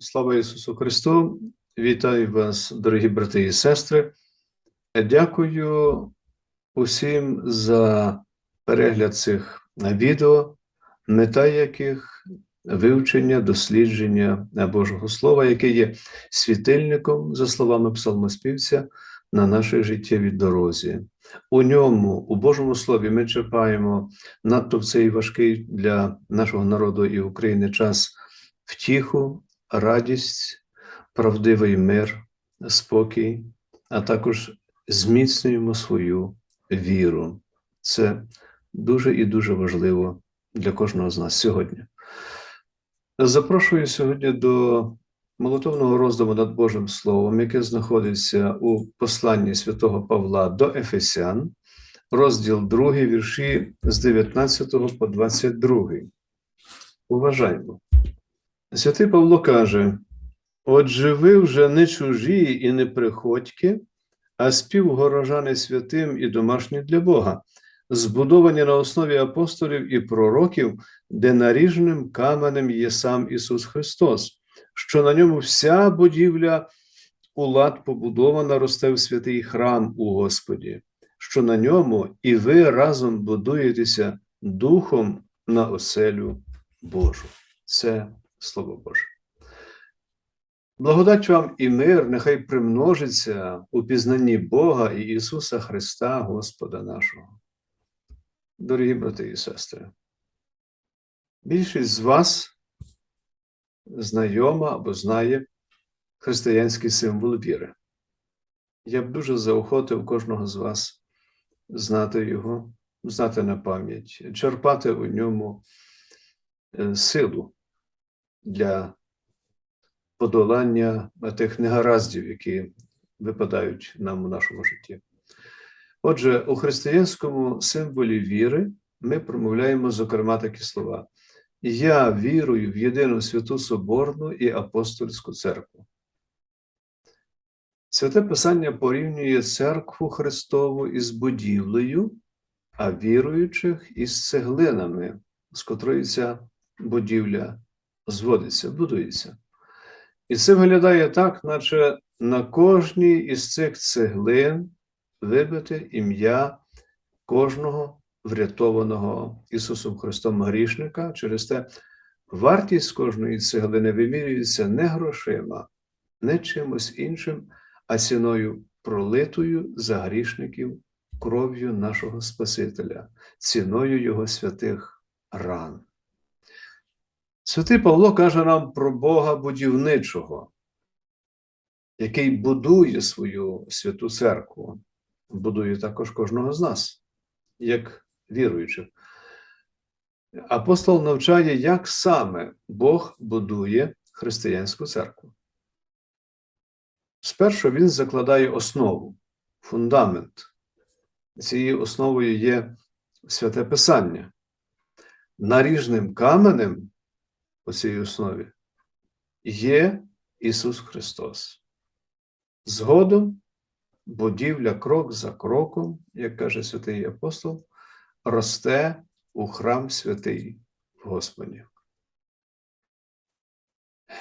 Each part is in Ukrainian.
Слава Ісусу Христу! Вітаю вас, дорогі брати і сестри. Дякую усім за перегляд цих відео, мета яких вивчення, дослідження Божого Слова, яке є світильником, за словами псалмоспівця, на нашій життєвій дорозі. У ньому, у Божому Слові, ми черпаємо надто в цей важкий для нашого народу і України час втіху, радість, правдивий мир, спокій, а також зміцнюємо свою віру. Це дуже і дуже важливо для кожного з нас сьогодні. Запрошую сьогодні до молитовного роздуму над Божим Словом, яке знаходиться у посланні святого Павла до Ефесян, розділ 2, вірші з 19 по 22. Уважаємо. Святий Павло каже: Отже, ви вже не чужі і не приходьки, а співгорожани святим і домашні для Бога, збудовані на основі апостолів і пророків, де наріжним каменем є сам Ісус Христос, що на ньому вся будівля у лад побудована росте в святий храм у Господі, що на ньому і ви разом будуєтеся Духом на оселю Божу. Це Слово Боже. Благодать вам і мир нехай примножиться у пізнанні Бога і Ісуса Христа, Господа нашого. Дорогі брати і сестри, більшість з вас знайома або знає християнський символ віри. Я б дуже заохотив кожного з вас знати його, знати на пам'ять, черпати у ньому е, силу для подолання тих негараздів, які випадають нам у нашому житті. Отже, у християнському символі віри ми промовляємо, зокрема, такі слова: Я вірую в єдину святу Соборну і апостольську церкву. Святе Писання порівнює церкву Христову із будівлею, а віруючих із цеглинами, з котрої ця будівля зводиться, будується. І це виглядає так, наче на кожній із цих цеглин вибите ім'я кожного врятованого Ісусом Христом грішника. Через те вартість кожної цеглини вимірюється не грошима, не чимось іншим, а ціною пролитою за грішників кров'ю нашого Спасителя, ціною Його святих ран. Святий Павло каже нам про Бога будівничого, який будує свою святу церкву, будує також кожного з нас, як віруючих. Апостол навчає, як саме Бог будує християнську церкву. Спершу він закладає основу, фундамент. Цією основою є святе Писання. Наріжним каменем у цій основі є Ісус Христос. Згодом будівля крок за кроком, як каже святий апостол, росте у храм святий в Господі.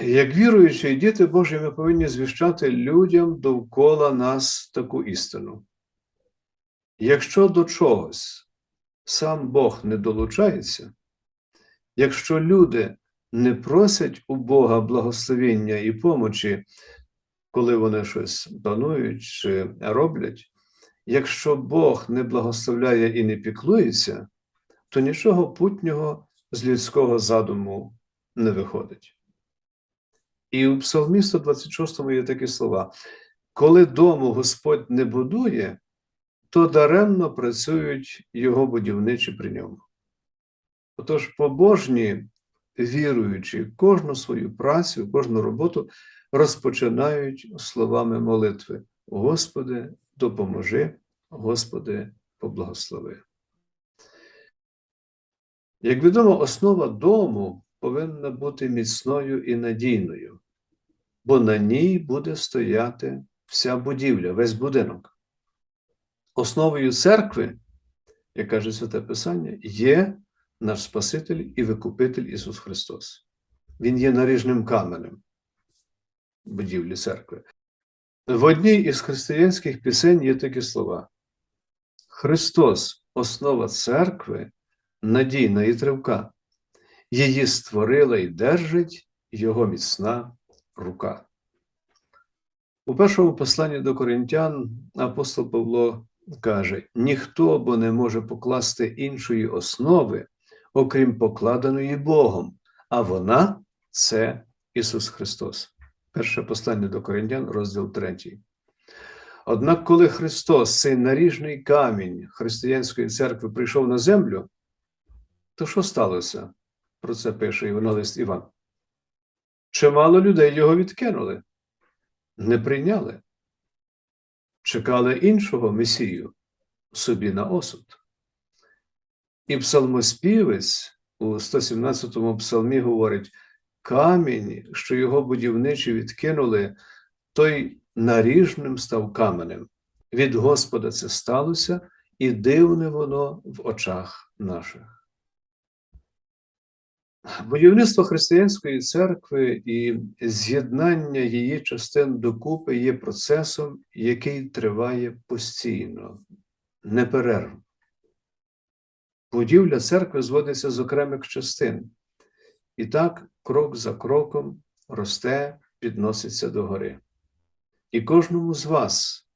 Як віруючі діти Божі, ми повинні звіщати людям довкола нас таку істину. Якщо до чогось сам Бог не долучається, якщо люди не просять у Бога благословення і помочі, коли вони щось планують чи роблять, якщо Бог не благословляє і не піклується, то нічого путнього з людського задуму не виходить. І у Псалмі 126 є такі слова: коли дому Господь не будує, то даремно працюють його будівничі при ньому. Отож, побожні віруючи, кожну свою працю, кожну роботу розпочинають словами молитви: Господи, допоможи, Господи, поблагослови. Як відомо, основа дому повинна бути міцною і надійною, бо на ній буде стояти вся будівля, весь будинок. Основою церкви, як каже Святе Писання, є наш Спаситель і Викупитель Ісус Христос. Він є наріжним каменем. будівлі церкви. В одній із християнських пісень є такі слова: Христос, основа церкви, надійна і тривка, її створила і держить Його міцна рука. У першому посланні до коринтян апостол Павло каже: ніхто бо не може покласти іншої основи, окрім покладеної Богом, а вона це Ісус Христос. Перше послання до Коринтян, розділ 3. Однак, коли Христос, цей наріжний камінь християнської церкви, прийшов на землю, то що сталося? Про це пише Євангелист Іван. Чимало людей його відкинули, не прийняли, чекали іншого Месію собі на осуд. І псалмоспівець у 117-му псалмі говорить: камінь, що його будівничі відкинули, той наріжним став каменем. Від Господа це сталося, і дивне воно в очах наших. Будівництво християнської церкви і з'єднання її частин докупи є процесом, який триває постійно, неперервно. Будівля церкви зводиться з окремих частин, і так крок за кроком росте, підноситься до гори. І кожному з вас,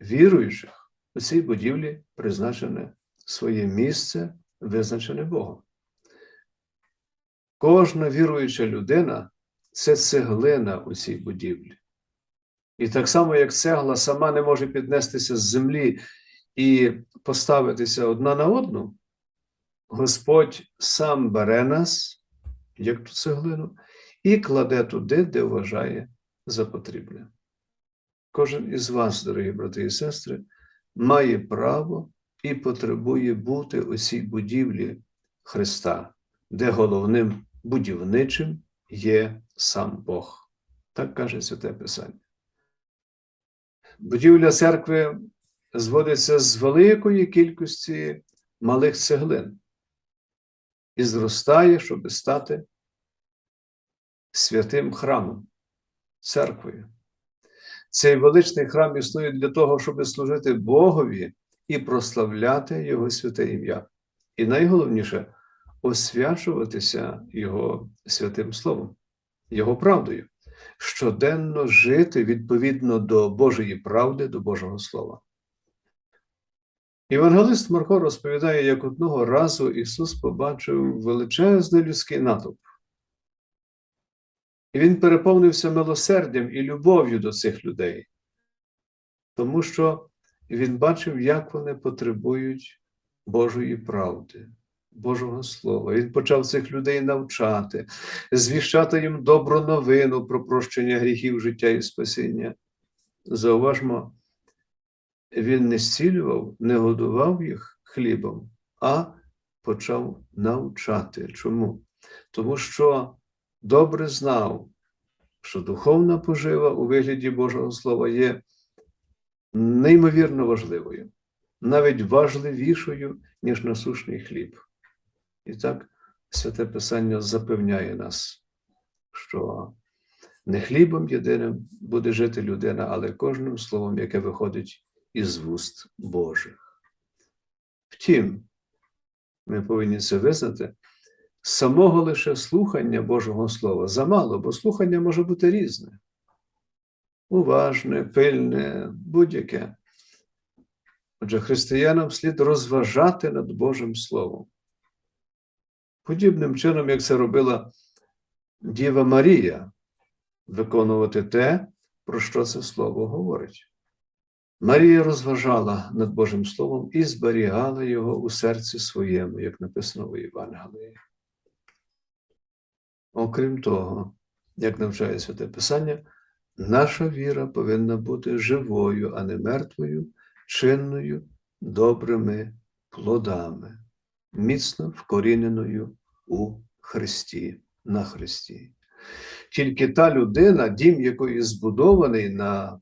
віруючих, у цій будівлі призначене своє місце, визначене Богом. Кожна віруюча людина це цеглина у цій будівлі. І так само, як цегла сама не може піднестися з землі і поставитися одна на одну, Господь сам бере нас, як ту цеглину, і кладе туди, де вважає за потрібне. Кожен із вас, дорогі брати і сестри, має право і потребує бути у цій будівлі Христа, де головним будівничим є сам Бог. Так каже Святе Писання. Будівля церкви зводиться з великої кількості малих цеглин і зростає, щоб стати святим храмом, церквою. Цей величний храм існує для того, щоб служити Богові і прославляти Його святе ім'я. І найголовніше освячуватися Його святим Словом, Його правдою, щоденно жити відповідно до Божої правди, до Божого Слова. Євангелист Марко розповідає, як одного разу Ісус побачив величезний людський натовп. І Він переповнився милосердям і любов'ю до цих людей, тому що Він бачив, як вони потребують Божої правди, Божого Слова. Він почав цих людей навчати, звіщати їм добру новину про прощення гріхів, життя і спасіння. Зауважмо, він не зцілював, не годував їх хлібом, а почав навчати. Чому? Тому що добре знав, що духовна пожива у вигляді Божого Слова є неймовірно важливою, навіть важливішою, ніж насушний хліб. І так Святе Писання запевняє нас, що не хлібом єдиним буде жити людина, але кожним словом, яке виходить із вуст Божих. Втім, ми повинні це визнати, самого лише слухання Божого Слова замало, бо слухання може бути різне. Уважне, пильне, будь-яке. Отже, християнам слід розважати над Божим Словом. Подібним чином, як це робила Діва Марія, виконувати те, про що це слово говорить. Марія розважала над Божим Словом і зберігала його у серці своєму, як написано у Євангелії. Окрім того, як навчає Святе Писання, наша віра повинна бути живою, а не мертвою, чинною, добрими плодами, міцно вкоріненою у Христі, на Христі. Тільки та людина, дім якої збудований на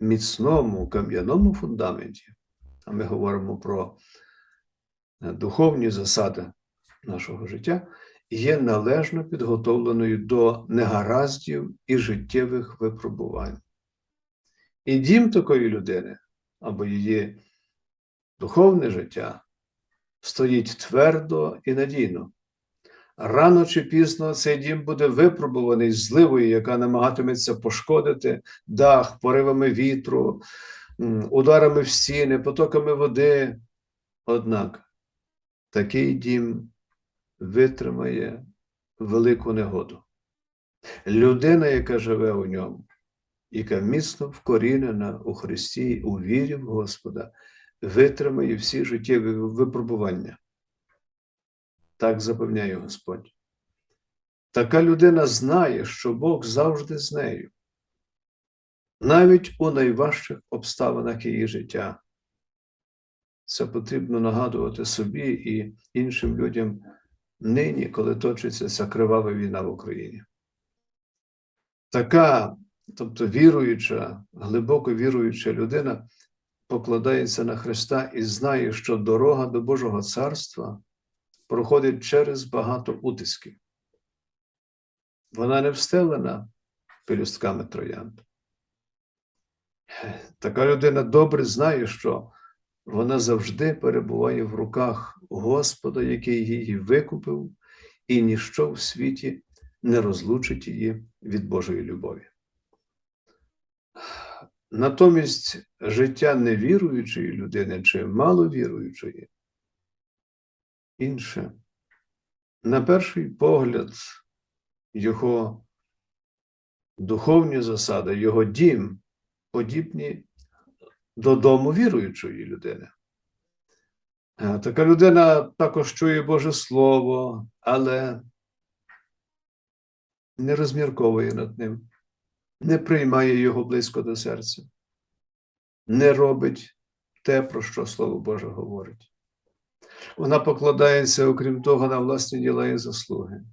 міцному кам'яному фундаменті, а ми говоримо про духовні засади нашого життя, є належно підготовленою до негараздів і життєвих випробувань. І дім такої людини або її духовне життя стоїть твердо і надійно. Рано чи пізно цей дім буде випробуваний зливою, яка намагатиметься пошкодити дах поривами вітру, ударами в стіни, потоками води. Однак такий дім витримає велику негоду. Людина, яка живе у ньому, яка міцно вкорінена у Христі, у вірі в Господа, витримає всі життєві випробування. Так запевняє Господь. Така людина знає, що Бог завжди з нею, навіть у найважчих обставинах її життя. Це потрібно нагадувати собі і іншим людям нині, коли точиться ця кривава війна в Україні. Така, тобто віруюча, глибоко віруюча людина покладається на Христа і знає, що дорога до Божого царства проходить через багато утисків. Вона не встелена пелюстками троянд. Така людина добре знає, що вона завжди перебуває в руках Господа, який її викупив, і ніщо в світі не розлучить її від Божої любові. Натомість життя невіруючої людини чи маловіруючої інше. На перший погляд, його духовні засади, його дім подібні до дому віруючої людини. Е, Така людина також чує Боже Слово, але не розмірковує над ним, не приймає його близько до серця, не робить те, про що Слово Боже говорить. Вона покладається, окрім того, на власні діла і заслуги.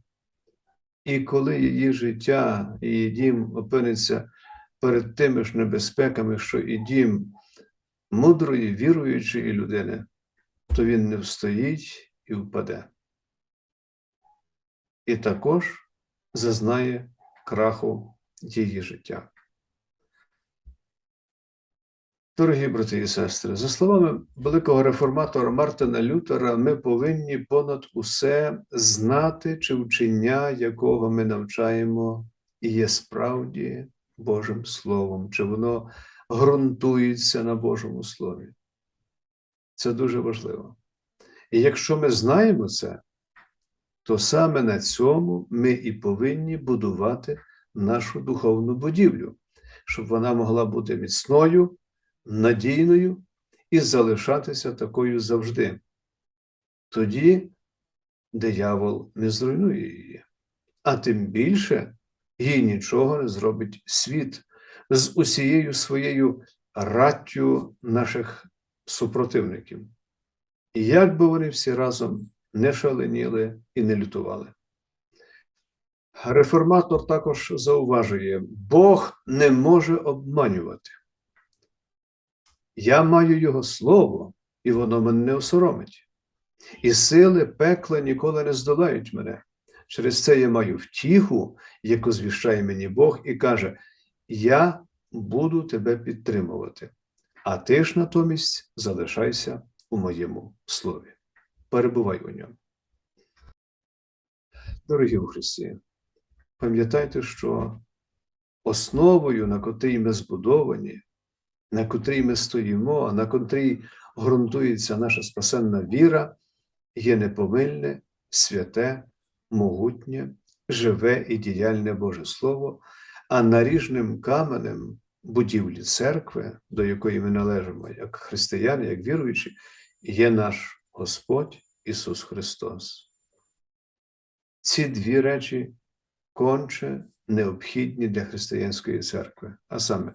І коли її життя, її дім опиниться перед тими ж небезпеками, що і дім мудрої, віруючої людини, то він не встоїть і впаде. І також зазнає краху її життя. Дорогі брати і сестри, за словами великого реформатора Мартина Лютера, ми повинні понад усе знати, чи вчення, якого ми навчаємо, є справді Божим Словом, чи воно ґрунтується на Божому Слові. Це дуже важливо. І якщо ми знаємо це, то саме на цьому ми і повинні будувати нашу духовну будівлю, щоб вона могла бути міцною, надійною і залишатися такою завжди. Тоді диявол не зруйнує її, а тим більше їй нічого не зробить світ з усією своєю раттю наших супротивників. Як би вони всі разом не шаленіли і не лютували. Реформатор також зауважує, Бог не може обманювати. Я маю Його слово, і воно мене не осоромить. І сили пекла ніколи не здолають мене. Через це я маю втіху, яку звіщає мені Бог, і каже: Я буду тебе підтримувати, а ти ж натомість залишайся у моєму слові. Перебувай у ньому. Дорогі у Христі, пам'ятайте, що основою, на котрій ми збудовані, на котрій ми стоїмо, на котрій ґрунтується наша спасенна віра, є непомильне, святе, могутнє, живе і діяльне Боже Слово, а наріжним каменем будівлі церкви, до якої ми належимо, як християни, як віруючі, є наш Господь Ісус Христос. Ці дві речі конче необхідні для християнської церкви, а саме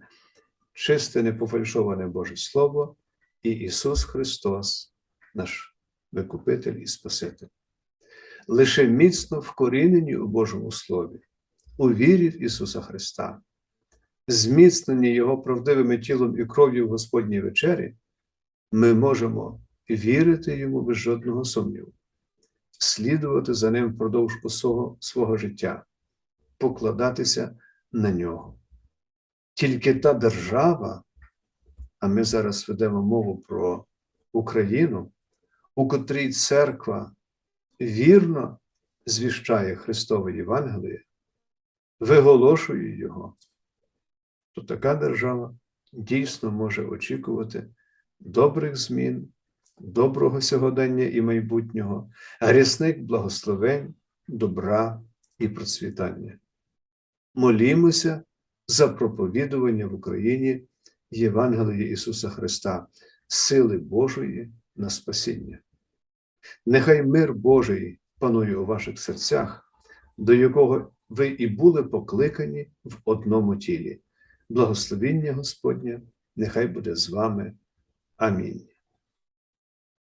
чисте непофальшоване Боже Слово і Ісус Христос, наш Викупитель і Спаситель. Лише міцно вкорінені у Божому Слові, у вірі в Ісуса Христа, зміцнені Його правдивими тілом і кров'ю в Господній вечері, ми можемо вірити Йому без жодного сумніву, слідувати за ним впродовж усього свого життя, покладатися на нього. Тільки та держава, а ми зараз ведемо мову про Україну, у котрій церква вірно звіщає Христове Євангеліє, виголошує його, то така держава дійсно може очікувати добрих змін, доброго сьогодення і майбутнього, грісник благословень, добра і процвітання. Молімося за проповідування в Україні Євангелія Ісуса Христа, сили Божої на спасіння. Нехай мир Божий панує у ваших серцях, до якого ви і були покликані в одному тілі. Благословіння Господнє, нехай буде з вами. Амінь.